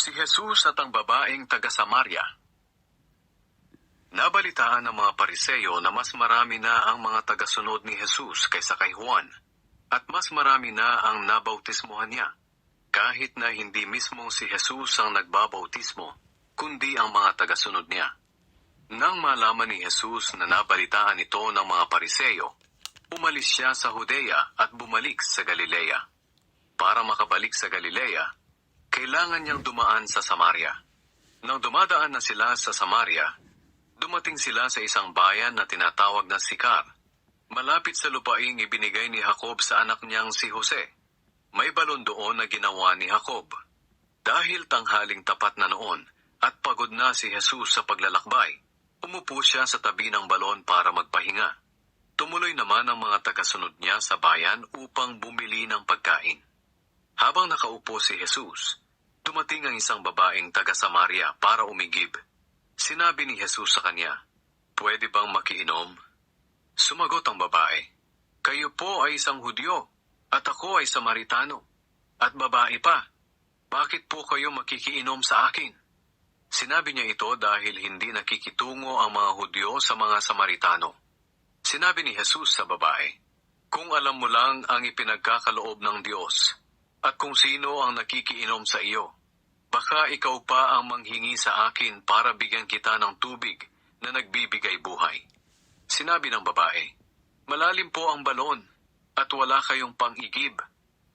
Si Jesus at ang babaeng taga-Samaria. Nabalitaan ng mga pariseyo na mas marami na ang mga tagasunod ni Jesus kaysa kay Juan, at mas marami na ang nabautismohan niya, kahit na hindi mismo si Jesus ang nagbabautismo, kundi ang mga tagasunod niya. Nang malaman ni Jesus na nabalitaan ito ng mga pariseyo, umalis siya sa Judea at bumalik sa Galilea. Para makabalik sa Galilea, kailangan niyang dumaan sa Samaria. Nang dumadaan na sila sa Samaria, dumating sila sa isang bayan na tinatawag na Sikar. Malapit sa lupaing ibinigay ni Jacob sa anak niyang si Jose. May balon doon na ginawa ni Jacob. Dahil tanghaling tapat na noon at pagod na si Jesus sa paglalakbay, umupo siya sa tabi ng balon para magpahinga. Tumuloy naman ang mga tagasunod niya sa bayan upang bumili ng pagkain. Habang nakaupo si Jesus, dumating ang isang babaeng taga-Samaria para umigib. Sinabi ni Jesus sa kanya, Pwede bang makiinom? Sumagot ang babae, Kayo po ay isang Hudyo, at ako ay Samaritano, at babae pa. Bakit po kayo makikiinom sa akin? Sinabi niya ito dahil hindi nakikitungo ang mga Hudyo sa mga Samaritano. Sinabi ni Jesus sa babae, Kung alam mo lang ang ipinagkakaloob ng Diyos, at kung sino ang nakikiinom sa iyo, baka ikaw pa ang manghingi sa akin para bigyan kita ng tubig na nagbibigay buhay. Sinabi ng babae, Malalim po ang balon, at wala kayong pang-igib.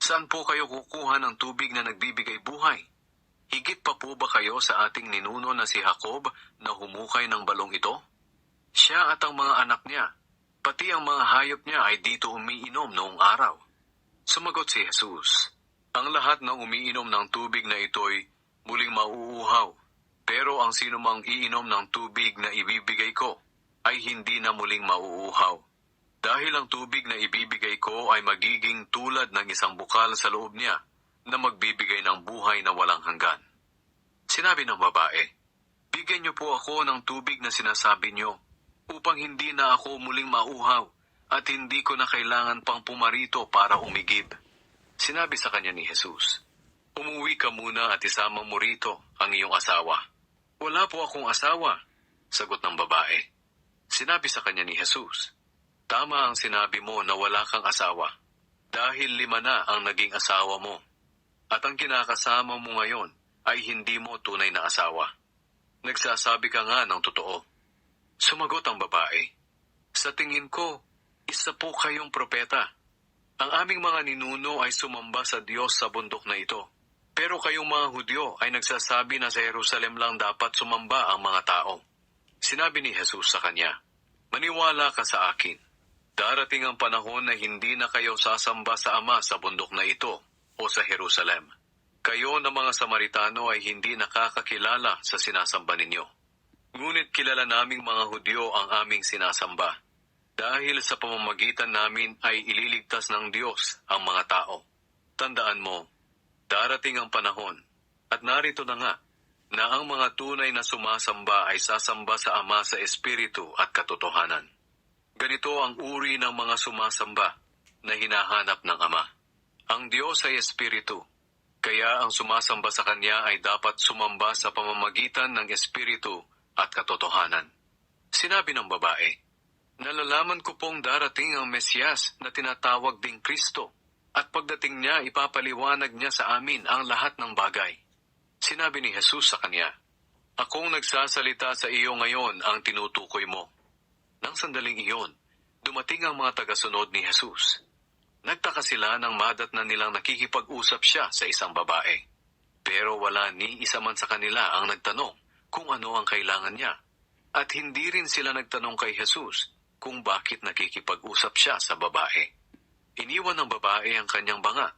Saan po kayo kukuha ng tubig na nagbibigay buhay? Higit pa po ba kayo sa ating ninuno na si Jacob na humukay ng balong ito? Siya at ang mga anak niya, pati ang mga hayop niya ay dito umiinom noong araw. Sumagot si Jesus, Ang lahat ng umiinom ng tubig na ito'y muling mauuhaw, pero ang sinumang iinom ng tubig na ibibigay ko ay hindi na muling mauuhaw. Dahil ang tubig na ibibigay ko ay magiging tulad ng isang bukal sa loob niya na magbibigay ng buhay na walang hanggan. Sinabi ng babae, Bigyan niyo po ako ng tubig na sinasabi niyo, upang hindi na ako muling mauhaw at hindi ko na kailangan pang pumarito para umigib. Sinabi sa kanya ni Jesus, Umuwi ka muna at isama mo rito ang iyong asawa. Wala po akong asawa, sagot ng babae. Sinabi sa kanya ni Jesus, Tama ang sinabi mo na wala kang asawa, dahil lima na ang naging asawa mo. At ang kinakasama mo ngayon ay hindi mo tunay na asawa. Nagsasabi ka nga ng totoo. Sumagot ang babae, Sa tingin ko, isa po kayong propeta. Ang aming mga ninuno ay sumamba sa Diyos sa bundok na ito. Pero kayong mga Hudyo ay nagsasabi na sa Jerusalem lang dapat sumamba ang mga tao. Sinabi ni Jesus sa kanya, Maniwala ka sa akin. Darating ang panahon na hindi na kayo sasamba sa Ama sa bundok na ito o sa Jerusalem. Kayo na mga Samaritano ay hindi nakakakilala sa sinasamba ninyo. Ngunit kilala naming mga Hudyo ang aming sinasamba. Dahil sa pamamagitan namin ay ililigtas ng Diyos ang mga tao. Tandaan mo, darating ang panahon, at narito na nga, na ang mga tunay na sumasamba ay sasamba sa Ama sa Espiritu at katotohanan. Ganito ang uri ng mga sumasamba na hinahanap ng Ama. Ang Diyos ay Espiritu, kaya ang sumasamba sa Kanya ay dapat sumamba sa pamamagitan ng Espiritu at katotohanan. Sinabi ng babae, Nalalaman ko pong darating ang Mesyas na tinatawag ding Kristo, at pagdating niya ipapaliwanag niya sa amin ang lahat ng bagay. Sinabi ni Jesus sa kanya, Akong nagsasalita sa iyo ngayon ang tinutukoy mo. Nang sandaling iyon, dumating ang mga tagasunod ni Jesus. Nagtaka sila nang madat na nilang nakikipag-usap siya sa isang babae. Pero wala ni isa man sa kanila ang nagtanong kung ano ang kailangan niya. At hindi rin sila nagtanong kay Jesus kung bakit nakikipag-usap siya sa babae. Iniwan ng babae ang kanyang banga.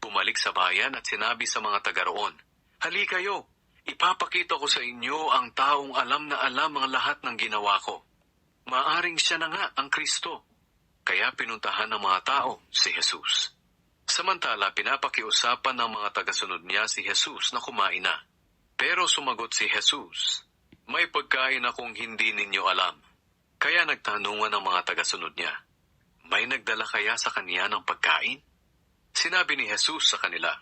Bumalik sa bayan at sinabi sa mga taga roon, Hali kayo, ipapakita ko sa inyo ang taong alam na alam ang lahat ng ginawa ko. Maaring siya na nga ang Kristo. Kaya pinuntahan ng mga tao si Jesus. Samantala, pinapakiusapan ng mga tagasunod niya si Jesus na kumain na. Pero sumagot si Jesus, May pagkain akong hindi ninyo alam. Kaya nagtanungan ng mga tagasunod niya, May nagdala kaya sa kanya ng pagkain? Sinabi ni Jesus sa kanila,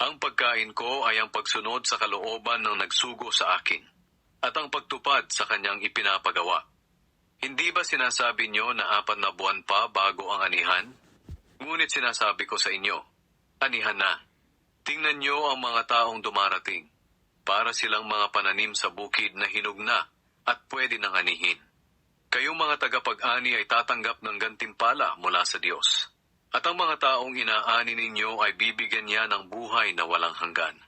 Ang pagkain ko ay ang pagsunod sa kalooban ng nagsugo sa akin, at ang pagtupad sa kanyang ipinapagawa. Hindi ba sinasabi niyo na apat na buwan pa bago ang anihan? Ngunit sinasabi ko sa inyo, anihan na. Tingnan niyo ang mga taong dumarating, para silang mga pananim sa bukid na hinog na at pwede nang anihin. Kayong mga tagapag-ani ay tatanggap ng gantimpala mula sa Diyos. At ang mga taong inaani ninyo ay bibigyan niya ng buhay na walang hanggan.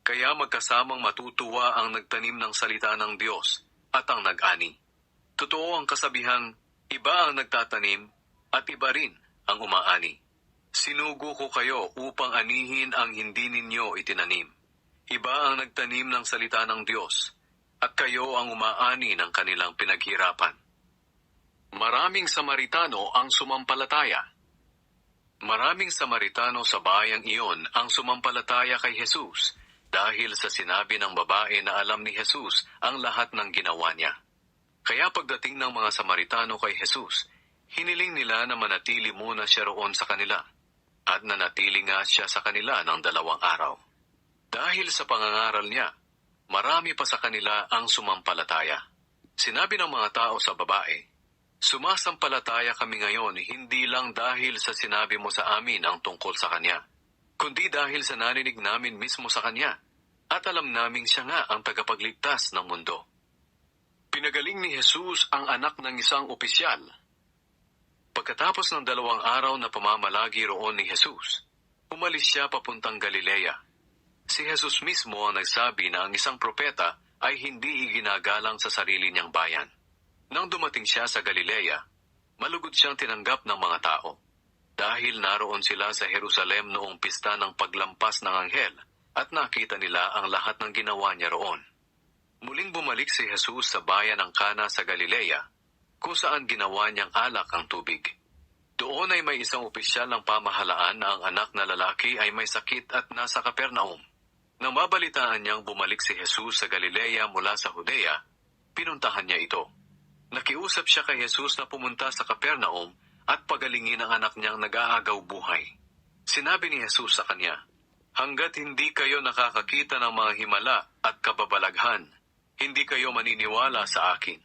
Kaya magkasamang matutuwa ang nagtanim ng salita ng Diyos at ang nag-ani. Totoo ang kasabihang, iba ang nagtatanim at iba rin ang umaani. Sinugo ko kayo upang anihin ang hindi ninyo itinanim. Iba ang nagtanim ng salita ng Diyos at kayo ang umaani ng kanilang pinaghirapan. Maraming Samaritano ang sumampalataya. Maraming Samaritano sa bayang iyon ang sumampalataya kay Jesus dahil sa sinabi ng babae na alam ni Jesus ang lahat ng ginawa niya. Kaya pagdating ng mga Samaritano kay Jesus, hiniling nila na manatili muna siya roon sa kanila at nanatili nga siya sa kanila ng dalawang araw. Dahil sa pangangaral niya, marami pa sa kanila ang sumampalataya. Sinabi ng mga tao sa babae, Sumasampalataya kami ngayon hindi lang dahil sa sinabi mo sa amin ang tungkol sa Kanya, kundi dahil sa narinig namin mismo sa Kanya, at alam naming siya nga ang tagapagligtas ng mundo. Pinagaling ni Jesus ang anak ng isang opisyal. Pagkatapos ng dalawang araw na pamamalagi roon ni Jesus, umalis siya papuntang Galilea. Si Jesus mismo ang nagsabi na ang isang propeta ay hindi iginagalang sa sarili niyang bayan. Nang dumating siya sa Galilea, malugod siyang tinanggap ng mga tao. Dahil naroon sila sa Jerusalem noong pista ng paglampas ng anghel at nakita nila ang lahat ng ginawa niya roon. Muling bumalik si Jesus sa bayan ng Kana sa Galilea, kung saan ginawa niyang alak ang tubig. Doon ay may isang opisyal ng pamahalaan na ang anak na lalaki ay may sakit at nasa Kapernaum. Nang mabalitaan niyang bumalik si Jesus sa Galilea mula sa Judea, pinuntahan niya ito. Nakiusap siya kay Jesus na pumunta sa Kapernaum at pagalingin ang anak niyang nag-aagaw buhay. Sinabi ni Jesus sa kanya, Hanggat hindi kayo nakakakita ng mga himala at kababalaghan, hindi kayo maniniwala sa akin.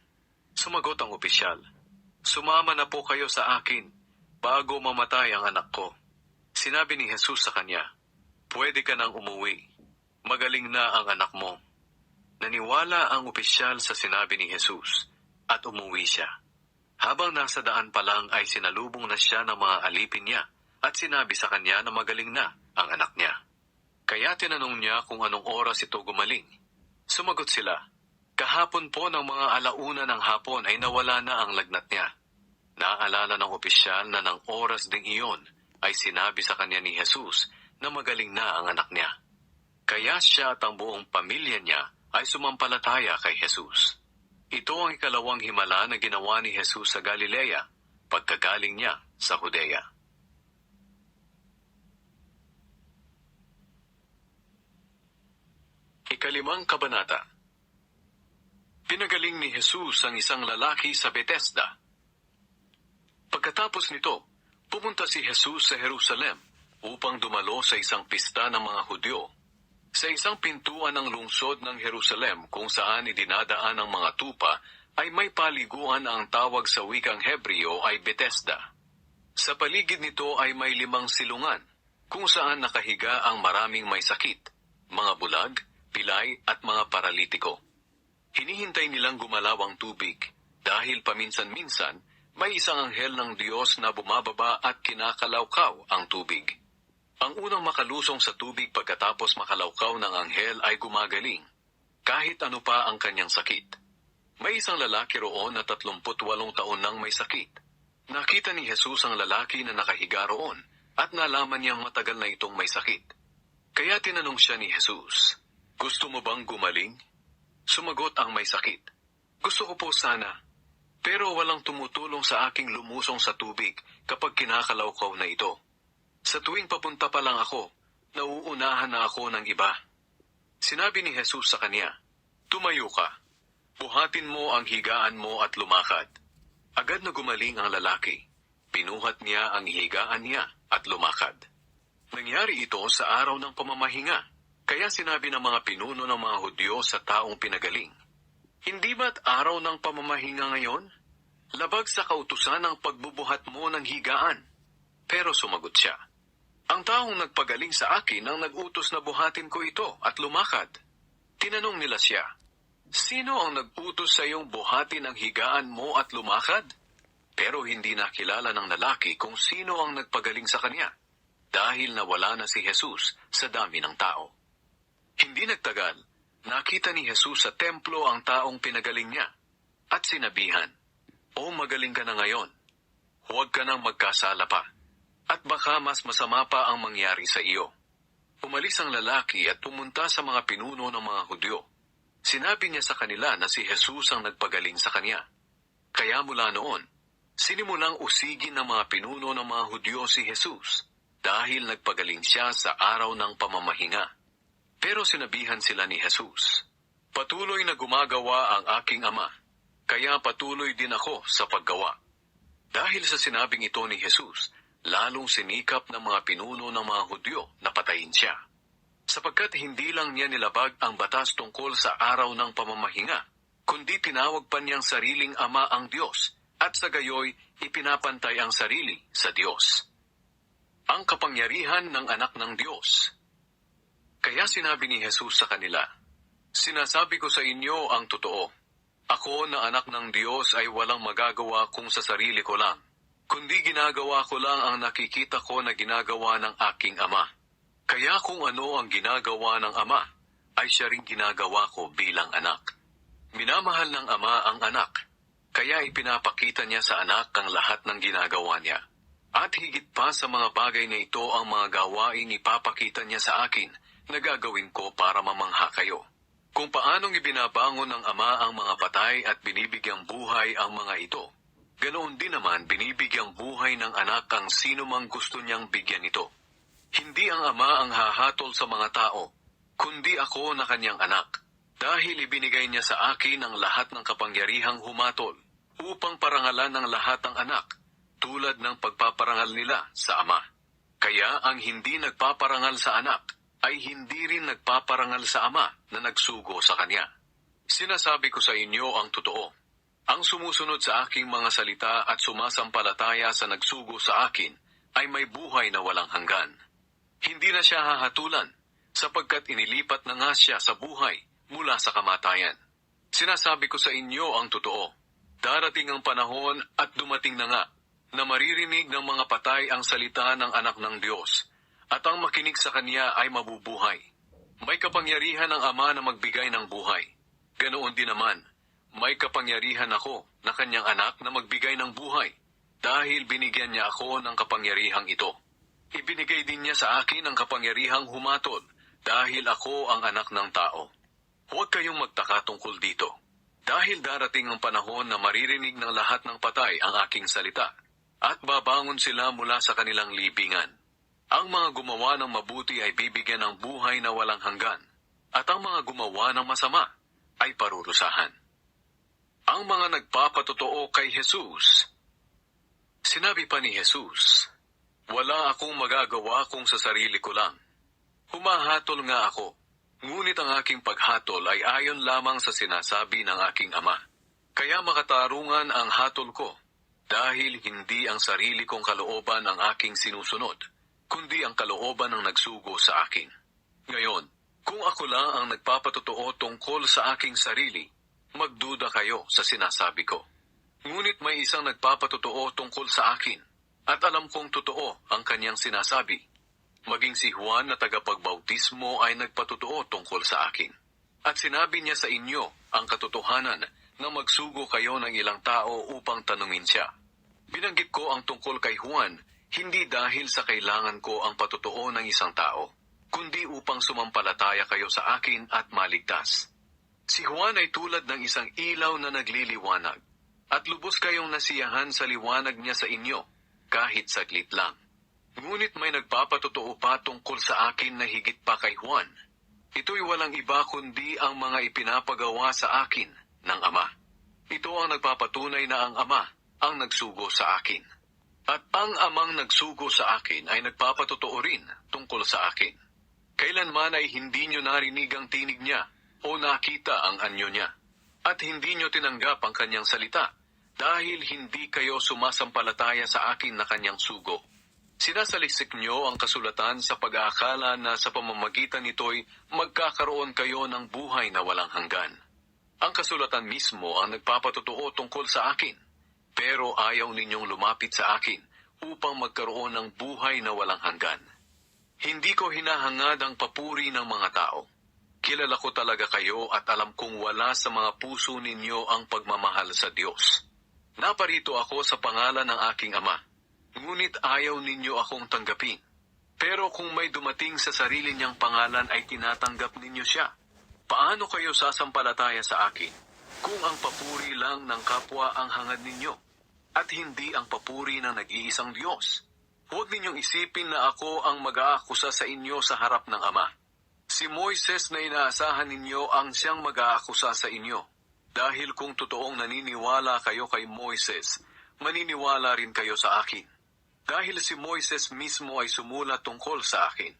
Sumagot ang opisyal, Sumama na po kayo sa akin bago mamatay ang anak ko. Sinabi ni Jesus sa kanya, Pwede ka nang umuwi. Magaling na ang anak mo. Naniwala ang opisyal sa sinabi ni Jesus at umuwi siya. Habang nasa daan pa lang ay sinalubong na siya ng mga alipin niya at sinabi sa kanya na magaling na ang anak niya. Kaya tinanong niya kung anong oras ito gumaling. Sumagot sila, kahapon po ng mga alauna ng hapon ay nawala na ang lagnat niya. Naalala ng opisyal na ng oras ding iyon ay sinabi sa kanya ni Jesus na magaling na ang anak niya. Kaya siya at ang buong pamilya niya ay sumampalataya kay Jesus. Ito ang ikalawang himala na ginawa ni Jesus sa Galilea pagkagaling niya sa Judea. Ikalimang kabanata Pinagaling ni Jesus ang isang lalaki sa Bethesda. Pagkatapos nito, pumunta si Jesus sa Jerusalem upang dumalo sa isang pista ng mga Hudyo. Sa isang pintuan ng lungsod ng Jerusalem kung saan idinadaan ang mga tupa ay may paliguan ang tawag sa wikang Hebreo ay Bethesda. Sa paligid nito ay may limang silungan kung saan nakahiga ang maraming may sakit, mga bulag, pilay at mga paralitiko. Hinihintay nilang gumalaw ang tubig dahil paminsan-minsan may isang anghel ng Diyos na bumababa at kinakalawkaw ang tubig. Ang unang makalusong sa tubig pagkatapos makalawkaw ng anghel ay gumagaling, kahit ano pa ang kanyang sakit. May isang lalaki roon na 38 taon nang may sakit. Nakita ni Jesus ang lalaki na nakahiga roon at nalaman niyang matagal na itong may sakit. Kaya tinanong siya ni Jesus, Gusto mo bang gumaling? Sumagot ang may sakit. Gusto ko po sana, pero walang tumutulong sa aking lumusong sa tubig kapag kinakalawkaw na ito. Sa tuwing papunta pa lang ako, nauunahan na ako ng iba. Sinabi ni Jesus sa kanya, Tumayo ka, buhatin mo ang higaan mo at lumakad. Agad na gumaling ang lalaki. Pinuhat niya ang higaan niya at lumakad. Nangyari ito sa araw ng pamamahinga, kaya sinabi ng mga pinuno ng mga Hudyo sa taong pinagaling, Hindi ba't araw ng pamamahinga ngayon? Labag sa kautusan ang pagbubuhat mo ng higaan. Pero sumagot siya, Ang taong nagpagaling sa akin ang nag-utos na buhatin ko ito at lumakad. Tinanong nila siya, Sino ang nag-utos sa iyong buhatin ang higaan mo at lumakad? Pero hindi nakilala ng lalaki kung sino ang nagpagaling sa kanya dahil nawala na si Jesus sa dami ng tao. Hindi nagtagal, nakita ni Jesus sa templo ang taong pinagaling niya at sinabihan, O magaling ka na ngayon, huwag ka nang magkasala pa, at baka mas masama pa ang mangyari sa iyo. Umalis ang lalaki at pumunta sa mga pinuno ng mga Hudyo. Sinabi niya sa kanila na si Jesus ang nagpagaling sa kanya. Kaya mula noon, sinimulang usigin ng mga pinuno ng mga Hudyo si Jesus dahil nagpagaling siya sa araw ng pamamahinga. Pero sinabihan sila ni Jesus, Patuloy na gumagawa ang aking ama, kaya patuloy din ako sa paggawa. Dahil sa sinabing ito ni Jesus, lalong sinikap ng mga pinuno ng mga Hudyo na patayin siya. Sapagkat hindi lang niya nilabag ang batas tungkol sa araw ng pamamahinga, kundi tinawag pa niyang sariling ama ang Diyos, at sa gayoy ipinapantay ang sarili sa Diyos. Ang kapangyarihan ng anak ng Diyos. Kaya sinabi ni Jesus sa kanila, Sinasabi ko sa inyo ang totoo. Ako na anak ng Diyos ay walang magagawa kung sa sarili ko lang, kundi ginagawa ko lang ang nakikita ko na ginagawa ng aking ama. Kaya kung ano ang ginagawa ng ama, ay siya ring ginagawa ko bilang anak. Minamahal ng ama ang anak, kaya ipinapakita niya sa anak ang lahat ng ginagawa niya. At higit pa sa mga bagay na ito ang mga gawain ipapakita niya sa akin na gagawin ko para mamangha kayo. Kung paanong ibinabangon ng ama ang mga patay at binibigyang buhay ang mga ito, ganoon din naman binibigyang buhay ng anak ang sino mang gusto niyang bigyan ito. Hindi ang ama ang hahatol sa mga tao, kundi ako na kanyang anak, dahil ibinigay niya sa akin ang lahat ng kapangyarihang humatol, upang parangalan ng lahat ng anak, tulad ng pagpaparangal nila sa ama. Kaya ang hindi nagpaparangal sa anak, ay hindi rin nagpaparangal sa ama na nagsugo sa kanya. Sinasabi ko sa inyo ang totoo. Ang sumusunod sa aking mga salita at sumasampalataya sa nagsugo sa akin ay may buhay na walang hanggan. Hindi na siya hahatulan sapagkat inilipat na nga siya sa buhay mula sa kamatayan. Sinasabi ko sa inyo ang totoo. Darating ang panahon at dumating na nga na maririnig ng mga patay ang salita ng anak ng Diyos at ang makinig sa kanya ay mabubuhay. May kapangyarihan ang Ama na magbigay ng buhay. Ganoon din naman, may kapangyarihan ako na kanyang anak na magbigay ng buhay dahil binigyan niya ako ng kapangyarihang ito. Ibinigay din niya sa akin ang kapangyarihang humatol dahil ako ang anak ng tao. Huwag kayong magtaka tungkol dito. Dahil darating ang panahon na maririnig ng lahat ng patay ang aking salita at babangon sila mula sa kanilang libingan. Ang mga gumawa ng mabuti ay bibigyan ng buhay na walang hanggan, at ang mga gumawa ng masama ay parurusahan. Ang mga nagpapatotoo kay Jesus. Sinabi pa ni Jesus, Wala akong magagawa kung sa sarili ko lang. Humahatol nga ako, ngunit ang aking paghatol ay ayon lamang sa sinasabi ng aking ama. Kaya makatarungan ang hatol ko, dahil hindi ang sarili kong kalooban ang aking sinusunod, kundi ang kalooban ng nagsugo sa akin. Ngayon, kung ako lang ang nagpapatotoo tungkol sa aking sarili, magduda kayo sa sinasabi ko. Ngunit may isang nagpapatotoo tungkol sa akin, at alam kong totoo ang kanyang sinasabi. Maging si Juan na tagapagbautismo ay nagpatotoo tungkol sa akin. At sinabi niya sa inyo ang katotohanan na magsugo kayo ng ilang tao upang tanungin siya. Binanggit ko ang tungkol kay Juan hindi dahil sa kailangan ko ang patotoo ng isang tao, kundi upang sumampalataya kayo sa akin at maligtas. Si Juan ay tulad ng isang ilaw na nagliliwanag, at lubos kayong nasiyahan sa liwanag niya sa inyo, kahit saglit lang. Ngunit may nagpapatotoo pa tungkol sa akin na higit pa kay Juan. Ito'y walang iba kundi ang mga ipinapagawa sa akin ng Ama. Ito ang nagpapatunay na ang Ama ang nagsugo sa akin. At ang amang nagsugo sa akin ay nagpapatotoo rin tungkol sa akin. Kailanman ay hindi nyo narinig ang tinig niya o nakita ang anyo niya. At hindi nyo tinanggap ang kanyang salita dahil hindi kayo sumasampalataya sa akin na kanyang sugo. Sinasaliksik nyo ang kasulatan sa pag-aakala na sa pamamagitan nito'y magkakaroon kayo ng buhay na walang hanggan. Ang kasulatan mismo ang nagpapatotoo tungkol sa akin, pero ayaw ninyong lumapit sa akin upang magkaroon ng buhay na walang hanggan. Hindi ko hinahangad ang papuri ng mga tao. Kilala ko talaga kayo at alam kong wala sa mga puso ninyo ang pagmamahal sa Diyos. Naparito ako sa pangalan ng aking ama, ngunit ayaw ninyo akong tanggapin. Pero kung may dumating sa sarili niyang pangalan ay tinatanggap ninyo siya. Paano kayo sasampalataya sa akin kung ang papuri lang ng kapwa ang hangad ninyo at hindi ang papuri ng nag-iisang Diyos? Huwag ninyong isipin na ako ang mag-aakusa sa inyo sa harap ng Ama. Si Moises na inaasahan ninyo ang siyang mag-aakusa sa inyo. Dahil kung totoong naniniwala kayo kay Moises, maniniwala rin kayo sa akin. Dahil si Moises mismo ay sumulat tungkol sa akin.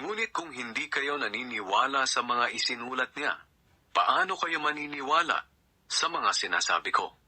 Ngunit kung hindi kayo naniniwala sa mga isinulat niya, paano kayo maniniwala sa mga sinasabi ko?